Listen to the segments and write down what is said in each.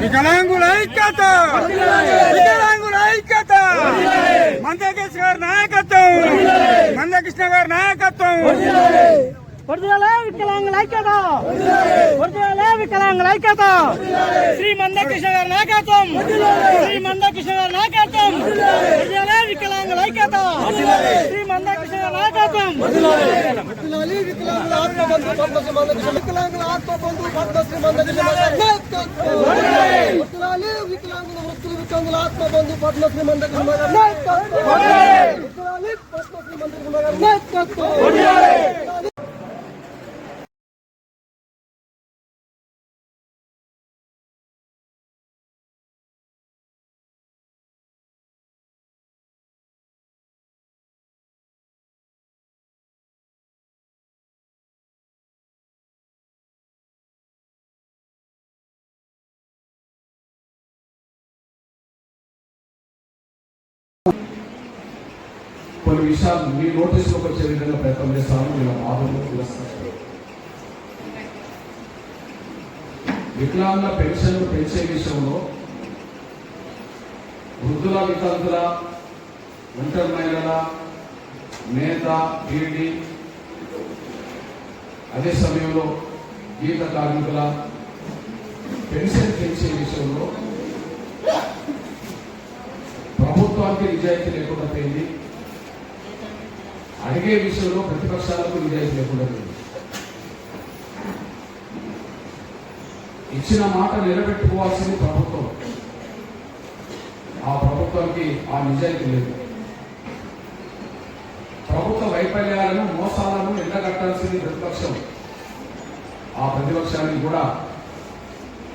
వికలాంగుల ఐక్యత! వికలాంగుల ఐక్యత! మందకృష్ణ గారి నాయకత్వం! మందకృష్ణ గారి నాయకత్వం! వర్ధిల్లాలే వికలాంగుల ఐక్యత! వర్ధిల్లాలే వికలాంగుల ఐక్యత! శ్రీ మందకృష్ణ గారి నాయకత్వం! శ్రీ మందకృష్ణ గారి నాయకత్వం! వర్ధిల్లాలే వికలాంగుల ఐక్యత! శ్రీ మంద వికలాంగుల ఆత్మబంధు పద్మశ్రీ వికలాంగుల వృత్తులు వికలాంగుల ఆత్మబంధు పద్మశ్రీ మందకృష్ణ. పద్మశ్రీ కొన్ని విషయాలు మీ నోటీసులోకి వచ్చే విధంగా ప్రయత్నం చేస్తాను మీరు బాధలు విరస్తాను వికలాంగుల పెన్షన్ పెంచే విషయంలో వృద్ధుల వితంతుల ఒంటరి మహిళల నేత పీడి అదే సమయంలో గీత కార్మికుల పెన్షన్ పెంచే విషయంలో ప్రభుత్వానికి నిజాయితీ లేకుండా పోయింది అడిగే విషయంలో ప్రతిపక్షాలకు నిజాయితీ లేకుండా ఇచ్చిన మాట నిలబెట్టుకోవాల్సింది ప్రభుత్వం. ఆ ప్రభుత్వానికి ఆ నిజాయితీ లేదు. ప్రభుత్వ వైఫల్యాలను మోసాలను ఎండగట్టాల్సింది ప్రతిపక్షం. ఆ ప్రతిపక్షానికి కూడా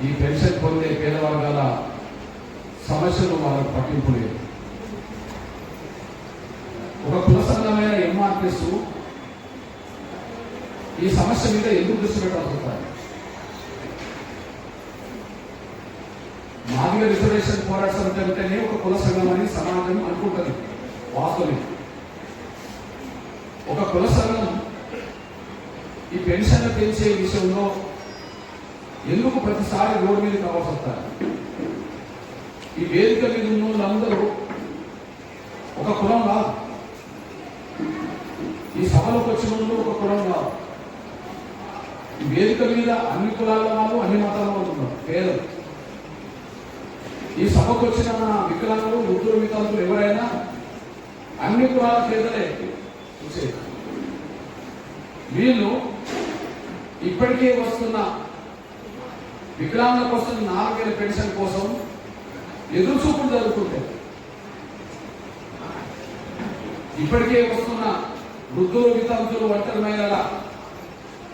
ఈ పెన్షన్ పొందే పేదవర్గాల సమస్యలు వాళ్ళకు పట్టింపు లేదు. ఒక కుల సంఘమైన ఈ సమస్య మీద ఎందుకు దృష్టి పెట్టాల్సి మాదిగ రిజర్వేషన్ పోరాట సమితి అంటేనే ఒక కుల సంఘం అని సమాజం అనుకుంటుంది వాస్తవం ఒక కుల సంఘం ఈ పెన్షన్లు పెంచే విషయంలో ఎందుకు ప్రతిసారి రోడ్డు మీద కావాల్సి వస్తారు? ఈ వేదిక మీద ఉన్న వాళ్ళందరూ ఒక కులం కాదు. సభలోకి వచ్చిన వాళ్ళు ఒక కులం కాదు. ఈ వేదిక మీద అన్ని కులాల వాళ్ళు అన్ని మతాల వాళ్ళు ఉన్నారు. పేదలు. ఈ సభకు వచ్చిన వికలాంగులు వృద్ధులు వికలాంగులు ఎవరైనా అన్ని కులాల పేదలే. వచ్చేది వీళ్ళు ఇప్పటికే వస్తున్న వికలాంగులకు వస్తున్న నాలుగు పెన్షన్ కోసం ఎదురు చూపులు జరుగుతుంటాయి. ఇప్పటికే వస్తున్న వృద్ధులు వితంతులు ఒంటరి మహిళల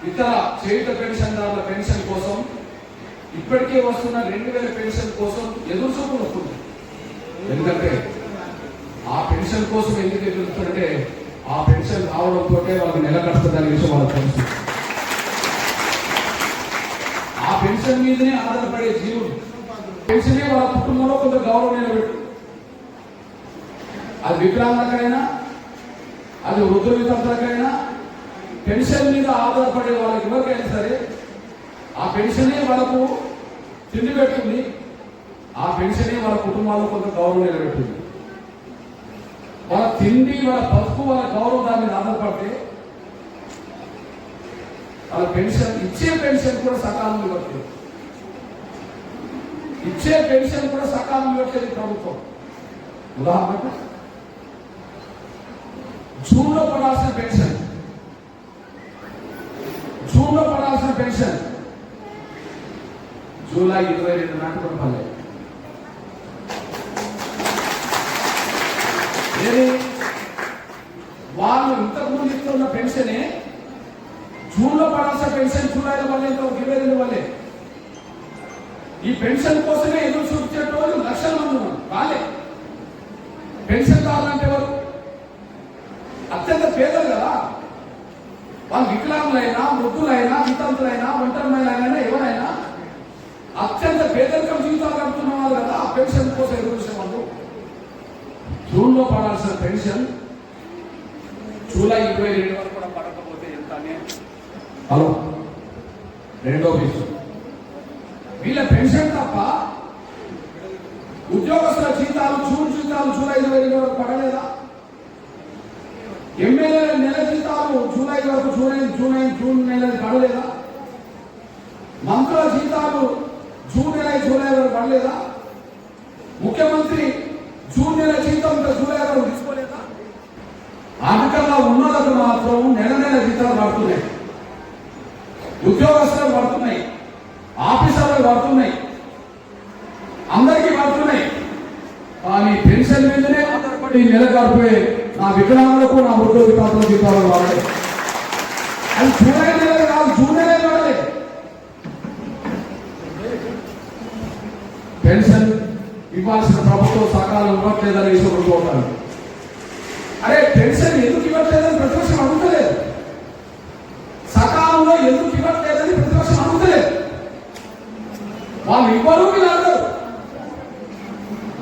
ఇతర చేయుత పెన్షన్దారుల పెన్షన్ కోసం ఇప్పటికే వస్తున్న రెండు వేల పెన్షన్ కోసం ఎదురు చూపులు వస్తుంది ఎందుకంటే ఆ పెన్షన్ కోసం ఎందుకు ఎదురుతుంటే ఆ పెన్షన్ రావడంతో వాళ్ళకి నెల కష్టదనే విషయం వాళ్ళకి తెలుసు. ఆ పెన్షన్ మీదనే ఆధారపడే జీవులు పెన్షనే వాళ్ళ కుటుంబంలో కొంత గౌరవం నిలబెట్టు. అది వికలాంగులకైనా అది వృద్ధుల వితంతులకైనా పెన్షన్ మీద ఆధారపడే వాళ్ళకి ఎవరికైనా సరే ఆ పెన్షనే వాళ్ళకు తిండి పెడుతుంది. ఆ పెన్షనే వాళ్ళ కుటుంబాల్లో కొంత గౌరవం నిలబెట్టింది వాళ్ళ తిండి వాళ్ళ బతుకు వాళ్ళ గౌరవం దాని మీద ఆధారపడితే వాళ్ళ పెన్షన్ ఇచ్చే పెన్షన్ కూడా సకాలంలో ఇవ్వట్లేదు. ఇచ్చే పెన్షన్ కూడా సకాలంలో ఇవ్వట్లేదు ప్రభుత్వం. ఉదాహరణకు జూన్లో పడాల్సిన పెన్షన్. జూన్లో పడాల్సిన పెన్షన్. జూలై ఇరవై రెండు నాటి పడలే. వాళ్ళు ఇంతకుముందు ఇస్తున్న పెన్షనే జూన్లో పడాల్సిన పెన్షన్ జూలైలో వల్లే ఇరవై రెండు వల్లే ఈ పెన్షన్ కోసమే ఎదురు చూపించేటోళ్ళు లక్షల మంది ఉన్నారు. వాళ్ళే. పెన్షన్ కావాలంటే ఎవరు? అత్యంత పేదలు కదా. వాళ్ళు వికలాంగులైనా మృతులైనా వితంతులైనా ఒంటరిమైనా ఎవరైనా అత్యంత పేదరికం జీవితాలు గడుపుతున్న వాళ్ళు కదా ఆ పెన్షన్ కోసం ఎదురు చూసే వాళ్ళు. జూన్లో పడాల్సిన పెన్షన్ జూలై ఇరవై రెండు వరకు కూడా పడకపోతే ఎంత అని? హలో రెండో విషయం వీళ్ళ పెన్షన్ తప్ప ఉద్యోగస్తుల జీతాలు జూన్ జీతాలు జూలై ఇరవై ఐదు వరకు పడలేదా? ఎమ్మెల్యేల నెల జీతాలు జూలై వరకు జూలై జూలై జూన్ నెల పడలేదా? మంత్రుల జీతాలు జూన్ నెల జూలై వరకు పడలేదా? ముఖ్యమంత్రి జూన్ నెల జీతం జూలై వరకు తీసుకోలేదా? ఆర్థికంగా ఉన్నోళ్ళకు మాత్రం నెల నెల జీతాలు పడుతున్నాయి. ఉద్యోగస్తులకు పడుతున్నాయి. ఆఫీసర్లకు పడుతున్నాయి. అందరికీ పడుతున్నాయి. కానీ పెన్షన్ మీదనే ఆధారపడి నెల గడిపే నా వికలాంగులకు నా వృద్ధ వికలాంగుల జీతాలు వాడలేదు అది జూలై నెల కాదు జూన్ నెల పెన్షన్ ఇవ్వాల్సిన ప్రభుత్వం సకాలం ఇవ్వట్లేదని ఇష్టపడుతూ ఉంటారు అరే పెన్షన్ ఎందుకు ఇవ్వట్లేదని ప్రతిపక్షం అడుగుతలేదు. సకాలంలో ఎందుకు ఇవ్వట్లేదని ప్రతిపక్షం అడుగుతలేదు. వాళ్ళు ఇవ్వరు వీళ్ళు అడగరు.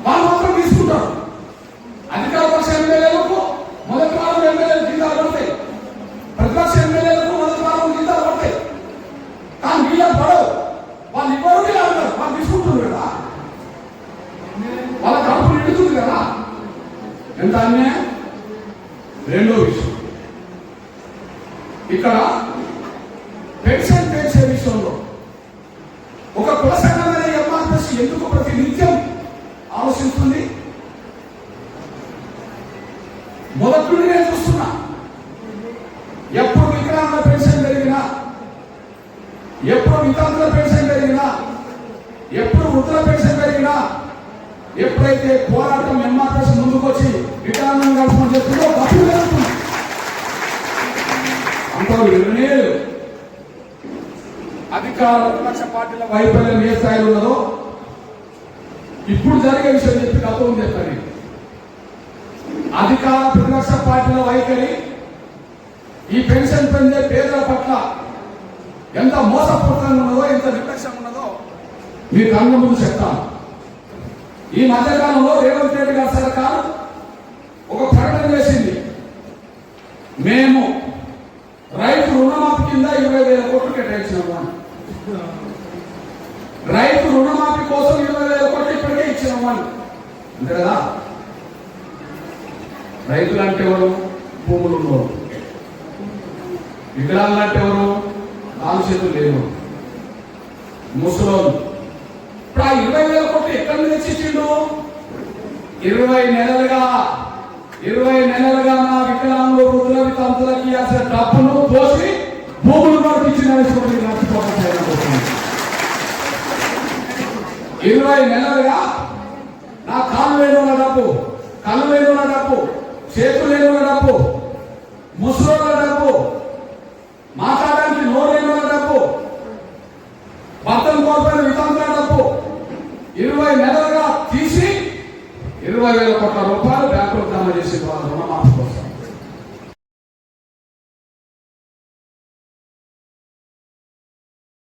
వాళ్ళు మాత్రం తీసుకుంటారు అధికార పక్ష ఎమ్మెల్యేలకు మొదటి వారం ఎమ్మెల్యేలు జీతాలు పడతాయి ప్రతిపక్ష ఎమ్మెల్యేలకు మొదటి వారం జీతాలు పడతాయి కానీ వీళ్ళకి పడవు వాళ్ళు ఇవ్వరు వీళ్ళు అడగరు వాళ్ళు తీసుకుంటున్నారు కదా వాళ్ళ కడుపు నిండుతుంది కదా ఎంత అన్యాయం? రెండో విషయం. ఇక్కడ పెన్షన్ పెంచే విషయంలో ఒక కుల సంఘమైన ఎంఆర్ఎస్ ఎందుకు ప్రతి నిత్యం ఆలోచిస్తుంది? మొదటి నుండి నేను చూస్తున్నా. ఎప్పుడు వికలాంగుల పెన్షన్ పెరిగినా ఎప్పుడు వితాంతుల పెన్షన్ పెరిగినా ఎప్పుడు వృద్ధుల పెన్షన్ పెరిగినా ఎప్పుడైతే పోరాటం ఎంఆర్ఎస్ ముందుకు వచ్చి విధానం కలిసి చెప్తుందో అప్పుడు పెరుగుతుంది అంతా వినలేదు అధికార ప్రతిపక్ష పార్టీల వైఫల్యం ఏ స్థాయిలో ఉన్నదో ఇప్పుడు జరిగే విషయం చెప్పి గతం చెప్తాను అధికార ప్రతిపక్ష పార్టీల వైఖరి ఈ పెన్షన్ పొందే పేదల పట్ల ఎంత మోసపూరితంగా ఉన్నదో ఎంత నిర్లక్ష్యం ఉన్నదో మీరు కళ్ళ ముందు చెప్తాను. ఈ మధ్యకాలంలో రేవంత్ రెడ్డి గారి సర్కారు ఒక ప్రకటన చేసింది. మేము రైతు రుణమాఫీ కింద ఇరవై వేల కోట్లు కేటాయించినాము రైతు రుణమాఫీ కోసం ఇరవై వేల కోట్లు ఇప్పటికే ఇచ్చినాము అంతే కదా? రైతులు అంటే ఎవరు? భూములు ఉన్నవారు విగ్రహాలు అంటే ఎవరు? నాలుగు చేతులు లేవు ముసలోళ్ళు. ఇప్పుడు ఆ ఇరవై వేల కోట్లు ఎక్కడి నుంచి తెచ్చిచ్చిండు ఇరవై నెలలుగా ఇరవై నెలలుగా నా వికలాంగులు వృద్ధులకి వితంతులకి ఇవ్వాల్సిన డబ్బును పోసి భూములు పంపించిన ఇరవై నెలలుగా నా కాలు లేని వాళ్ళ డబ్బు కళ్ళు లేని వాళ్ళ డబ్బు చేతులు లేని వాళ్ళ డబ్బు ముసలోళ్ళ డబ్బు